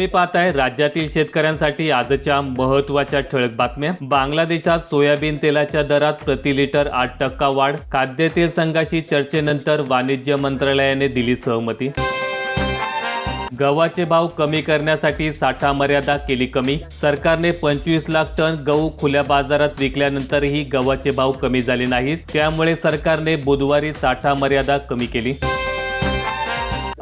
तुम्ही पाहताय राज्यातील शेतकऱ्यांसाठी आजच्या महत्त्वाच्या ठळक बातम्या. बांगलादेशात सोयाबीन तेलाच्या दरात प्रति लिटर आठ टक्का वाढ. खाद्यतेल संघाशी चर्चेनंतर वाणिज्य मंत्रालयाने दिली सहमती. गव्हाचे भाव कमी करण्यासाठी साठा मर्यादा केली कमी. सरकारने पंचवीस लाख टन गहू खुल्या बाजारात विकल्यानंतरही गव्हाचे भाव कमी झाले नाहीत. त्यामुळे सरकारने बुधवारी साठा मर्यादा कमी केली.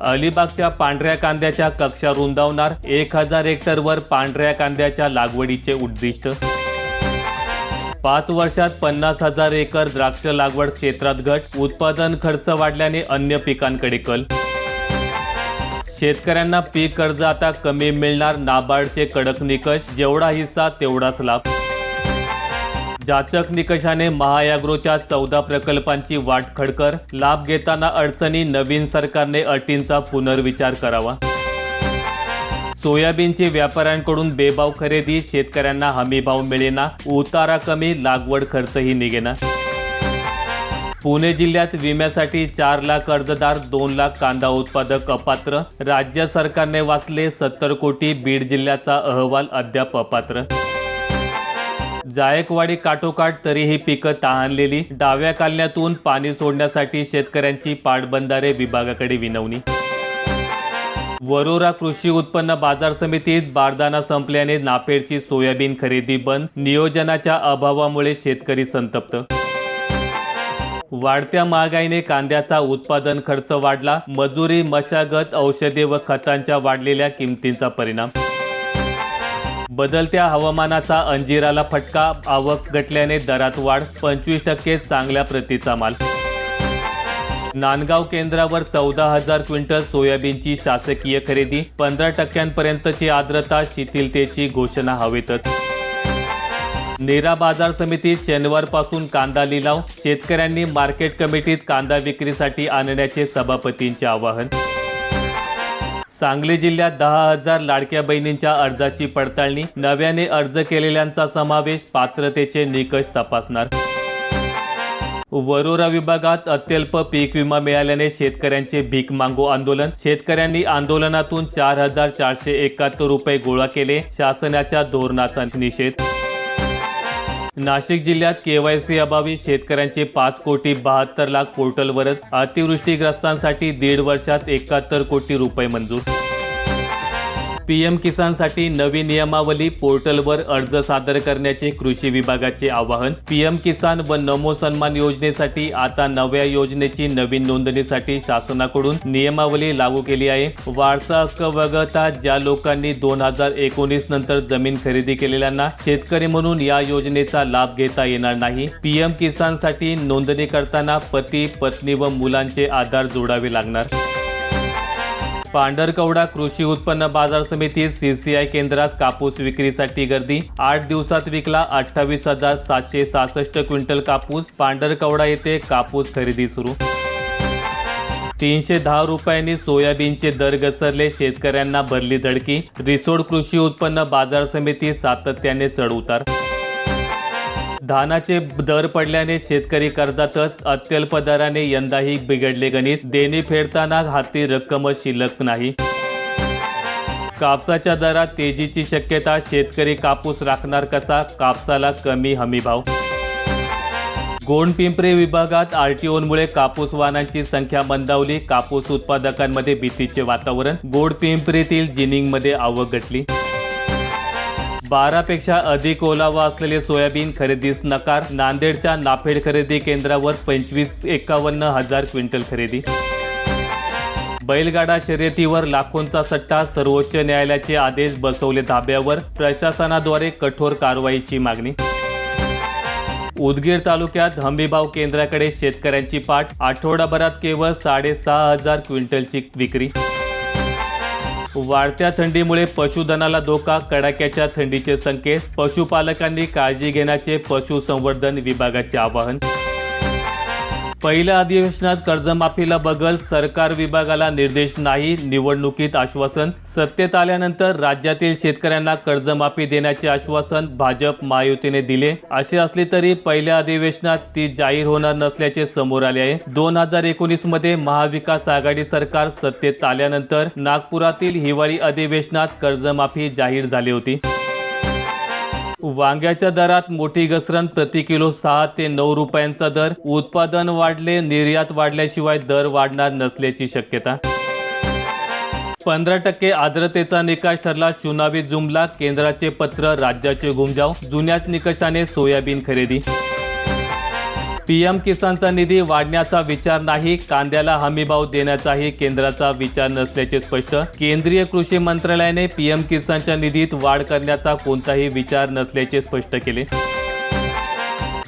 अलिबागच्या पांढऱ्या कांद्याच्या कक्षा रुंदावणार एक हजार हेक्टरवर पांढऱ्या कांद्याच्या लागवडीचे उद्दिष्ट. पाच वर्षात पन्नास हजार एकर द्राक्ष लागवड क्षेत्रात घट उत्पादन खर्च वाढल्याने अन्य पिकांकडे कल. शेतकऱ्यांना पीक कर्ज आता कमी मिळणार नाबार्डचे कडक निकष जेवढा हिस्सा तेवढाच लाभ. जाचक निकषाने महायाग्रोच्या चौदा प्रकल्पांची वाट खडकर लाभ घेताना अडचणी नवीन सरकारने अटींचा पुनर्विचार करावा. सोयाबीनची व्यापाऱ्यांकडून बेभाव खरेदी शेतकऱ्यांना हमीभाव मिळेना उतारा कमी लागवड खर्चही निघेना. पुणे जिल्ह्यात विम्यासाठी चार लाख अर्जदार दोन लाख कांदा उत्पादक अपात्र राज्य सरकारने वाचले सत्तर कोटी बीड जिल्ह्याचा अहवाल अद्याप अपात्र. जायकवाडी काठोकाठ तरीही पिकं तहानलेली डाव्या कालन्यातून पाणी सोडण्यासाठी शेतकऱ्यांची पाटबंधारे विभागाकडे विनवणी. वरोरा कृषी उत्पन्न बाजार समितीत बारदाना संपल्याने नापेडची सोयाबीन खरेदी बंद नियोजनाच्या अभावामुळे शेतकरी संतप्त. वाढत्या महागाईने कांद्याचा उत्पादन खर्च वाढला मजुरी मशागत औषधे व खतांच्या वाढलेल्या किमतींचा परिणाम. बदलत्या हवामानाचा अंजिराला फटका आवक घटल्याने दरात वाढ पंचवीस टक्के चांगल्या प्रतीचा माल. नांदगाव केंद्रावर चौदा हजार क्विंटल सोयाबीनची शासकीय खरेदी पंधरा टक्क्यांपर्यंतची आर्द्रता शिथिलतेची घोषणा हवेतच. नेरा बाजार समितीत शनिवारपासून कांदा लिलाव शेतकऱ्यांनी मार्केट कमिटीत कांदा विक्रीसाठी आणण्याचे सभापतींचे आवाहन. सांगली जिल्ह्यात दहा हजार लाडक्या बहिणींच्या अर्जाची पडताळणी. नव्याने अर्ज केलेल्यांचा समावेश पात्रतेचे निकष तपासणार. वरोरा विभागात अत्यल्प पीक विमा मिळाल्याने शेतकऱ्यांचे भीक मागो आंदोलन. शेतकऱ्यांनी आंदोलनातून चार हजार चारशे एकाहत्तर रुपये गोळा केले. शासनाच्या धोरणाचा निषेध. नाशिक जिल्ह्यात केवायसी अभावी शेतकऱ्यांचे पाच कोटी बहात्तर लाख पोर्टलवरच अतिवृष्टीग्रस्तांसाठी दीड वर्षात एकाहत्तर कोटी रुपये मंजूर पीएम किसानसाठी नवी नियमावली पोर्टलवर अर्ज सादर करण्याचे कृषी विभागाचे आवाहन. पीएम किसान व नमो सन्मान योजनेसाठी आता नव्या योजनेची नवीन नोंदणीसाठी शासनाकडून नियमावली लागू केली आहे. वारसा हक्क वगळता ज्या लोकांनी दोन हजार एकोणीस नंतर जमीन खरेदी केलेल्यांना शेतकरी म्हणून या योजनेचा लाभ घेता येणार नाही. पी एम किसानसाठी नोंदणी करताना पती पत्नी व मुलांचे आधार जोडावे लागणार. पांढरकवडा कृषी उत्पन्न बाजार समितीत सीसीआय केंद्रात कापूस विक्रीसाठी गर्दी. आठ दिवसात विकला अठ्ठावीस हजार सातशे सहासष्ट क्विंटल कापूस. पांढरकवडा येथे कापूस खरेदी सुरू. तीनशे दहा रुपयांनी सोयाबीनचे दर घसरले शेतकऱ्यांना भरली धडकी. रिसोड कृषी उत्पन्न बाजार समिती सातत्याने चढ उतार. धानाचे दर पडल्याने शेतकरी कर्जातच अत्यल्प दराने यंदाही बिघडले गणित. देणे फेडताना हाती रक्कमच शिल्लक नाही. कापसाच्या दरात तेजीची शक्यता शेतकरी कापूस राखणार कसा? कापसाला कमी हमीभाव गोंडपिंपरी विभागात आरटीओमुळे कापूस वाहनांची संख्या मंदावली. कापूस उत्पादकांमध्ये भीतीचे वातावरण. गोडपिंपरीतील जिनिंगमध्ये आवक घटली बारापेक्षा अधिक ओलावा असलेले सोयाबीन खरेदीस नकार. नांदेडच्या नाफेड खरेदी केंद्रावर पंचवीस एकावन्न हजार क्विंटल खरेदी. बैलगाडा शर्यतीवर लाखोंचा सट्टा सर्वोच्च न्यायालयाचे आदेश बसवले धाब्यावर प्रशासनाद्वारे कठोर कारवाईची मागणी. उदगीर तालुक्यात हमीभाव केंद्राकडे शेतकऱ्यांची पाठ आठवडाभरात केवळ साडेसहा हजार क्विंटलची विक्री. वाढत्या थंडीमुळे पशुधनाला धोका कडाक्याच्या थंडीचे संकेत पशुपालकांनी काळजी घेण्याचे पशुसंवर्धन विभागाचे आवाहन. पहिल्या अधिवेशनात कर्जमाफीला बगल सरकार विभागाला निर्देश नाही निवडणुकीत आश्वासन. सत्तेत आल्यानंतर राज्यातील शेतकऱ्यांना कर्जमाफी देण्याचे आश्वासन भाजप महायुतीने दिले. असे असले तरी पहिल्या अधिवेशनात ती जाहीर होणार नसल्याचे समोर आले आहे. दोन हजार एकोणीसमध्ये महाविकास आघाडी सरकार सत्तेत आल्यानंतर नागपुरातील हिवाळी अधिवेशनात कर्जमाफी जाहीर झाली होती. वांग्याच्या दरात मोठी घसरण. प्रति किलो सहा ते नऊ रुपयांचा दर. उत्पादन वाढले निर्यात वाढल्याशिवाय दर वाढणार नसल्याची शक्यता. पंधरा टक्के आर्द्रतेचा निकाष ठरला चुनावी जुमला. केंद्राचे पत्र राज्याचे घुमजाव. जुन्याच निकषाने सोयाबीन खरेदी. पीएम किसानचा निधी वाढण्याचा विचार नाही कांद्याला हमीभाव देण्याचाही केंद्राचा विचार नसल्याचे स्पष्ट. केंद्रीय कृषी मंत्रालयाने पीएम किसानच्या निधीत वाढ करण्याचा कोणताही विचार नसल्याचे स्पष्ट केले.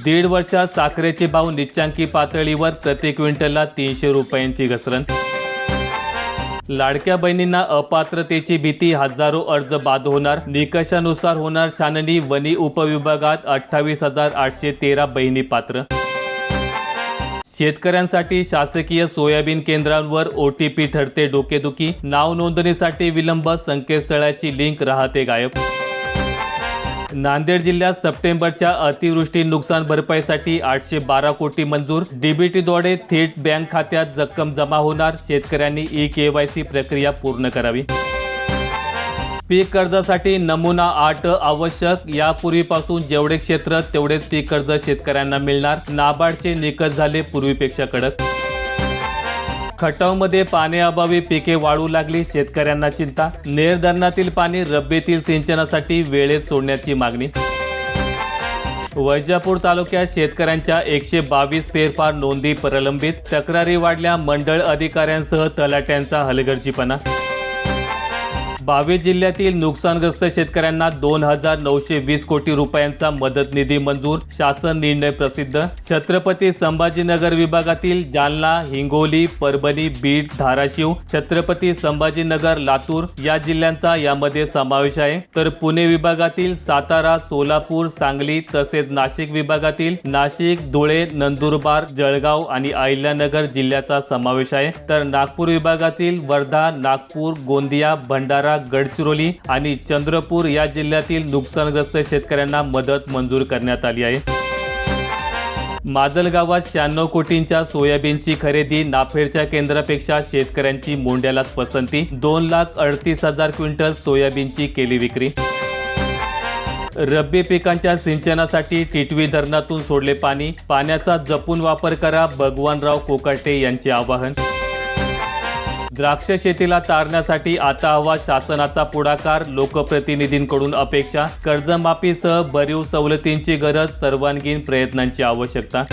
दीड वर्षात साखरेचे भाव निच्चांकी पातळीवर प्रति क्विंटलला तीनशे रुपयांची घसरण. लाडक्या बहिणींना अपात्रतेची भीती हजारो अर्ज बाद होणार. निकषानुसार होणार छाननी वनी उपविभागात अठ्ठावीस हजार आठशे तेरा बहिणी पात्र. शेतकऱ्यांसाठी शासकीय सोयाबीन केंद्रांवर ओ टी पी ठरते डोकेदुखी. नाव नोंदणीसाठी विलंब संकेतस्थळाची लिंक राहते गायब. नांदेड जिल्ह्यात सप्टेंबरच्या अतिवृष्टी नुकसान भरपाईसाठी आठशे बारा कोटी मंजूर. डीबीटीद्वारे थेट बँक खात्यात रक्कम जमा होणार. शेतकऱ्यांनी ई केवायसी प्रक्रिया पूर्ण करावी. पीक कर्जासाठी नमुना आठ आवश्यक. यापूर्वीपासून जेवढे क्षेत्र तेवढेच पीक कर्ज शेतकऱ्यांना मिळणार. नाबार्डचे निकष झाले पूर्वीपेक्षा कडक खटावमध्ये पाण्याअभावी पिके वाळू लागली शेतकऱ्यांना चिंता. नेर धरणातील पाणी रब्बीतील सिंचनासाठी वेळेत सोडण्याची मागणी. वैजापूर तालुक्यात शेतकऱ्यांच्या एकशे बावीस फेरफार नोंदी प्रलंबित. तक्रारी वाढल्या मंडळ अधिकाऱ्यांसह तलाट्यांचा हलगर्जीपणा. बावीस जिल्ह्यातील नुकसानग्रस्त शेतकऱ्यांना दोन हजार नऊशे वीस कोटी रुपयांचा मदत निधी मंजूर. शासन निर्णय प्रसिद्ध. छत्रपती संभाजीनगर विभागातील जालना हिंगोली परभणी बीड धाराशिव छत्रपती संभाजीनगर लातूर या जिल्ह्यांचा यामध्ये समावेश आहे. तर पुणे विभागातील सातारा सोलापूर सांगली तसेच नाशिक विभागातील नाशिक धुळे नंदुरबार जळगाव आणि अहिल्यानगर जिल्ह्याचा समावेश आहे. तर नागपूर विभागातील वर्धा नागपूर गोंदिया भंडारा गडचिरोली आणि चंद्रपूर या जिल्ह्यातील नुकसानग्रस्त शेतकऱ्यांना मदत मंजूर करण्यात आली आहे. माजलगावात शहाण्णव कोटींच्या सोयाबीनची खरेदी नाफेडच्या केंद्रापेक्षा शेतकऱ्यांची मोंड्याला पसंती दोन लाख अडतीस हजार क्विंटल सोयाबीनची केली विक्री. रब्बी पिकांच्या सिंचनासाठी टिटवी धरणातून सोडले पाणी पाण्याचा जपून वापर करा भगवानराव कोकाटे यांचे आवाहन. द्राक्ष शेतीला तारण्यासाठी आता हवा शासनाचा पुढाकार लोकप्रतिनिधींकडून अपेक्षा कर्जमाफीसह भरीव सवलतींची गरज सर्वांगीण प्रयत्नांची आवश्यकता.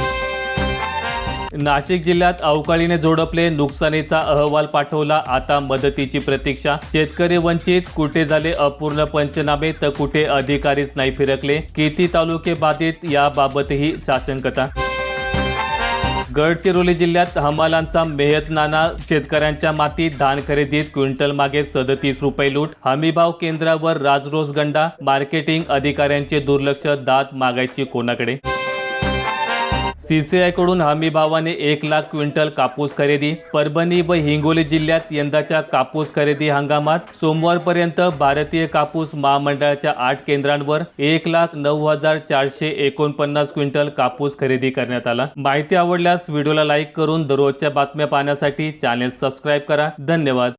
नाशिक जिल्ह्यात अवकाळीने झोडपले नुकसानीचा अहवाल पाठवला आता मदतीची प्रतीक्षा. शेतकरी वंचित कुठे झाले अपूर्ण पंचनामे तर कुठे अधिकारीच नाही फिरकले किती तालुके बाधित याबाबतही साशंकता. गडचिरोली जिल्ह्यात हमालांचा मेहतनाना शेतकऱ्यांच्या मातीत धान खरेदीत क्विंटल मागे सदतीस रुपये लूट. हमीभाव केंद्रावर राजरोस गंडा. मार्केटिंग अधिकाऱ्यांचे दुर्लक्ष दात मागायची कोणाकडे? सीसीआयकडून हमी भावाने एक लाख क्विंटल कापूस खरेदी. परभणी व हिंगोली जिल्ह्यात यंदाच्या कापूस खरेदी हंगामात सोमवारपर्यंत भारतीय कापूस महामंडळाच्या आठ केंद्रांवर एक लाख नऊ हजार चारशे एकोणपन्नास क्विंटल कापूस खरेदी करण्यात आला. माहिती आवडल्यास व्हिडिओला लाईक करून दररोजच्या बातम्या पाहण्यासाठी चॅनेल सबस्क्राईब करा. धन्यवाद.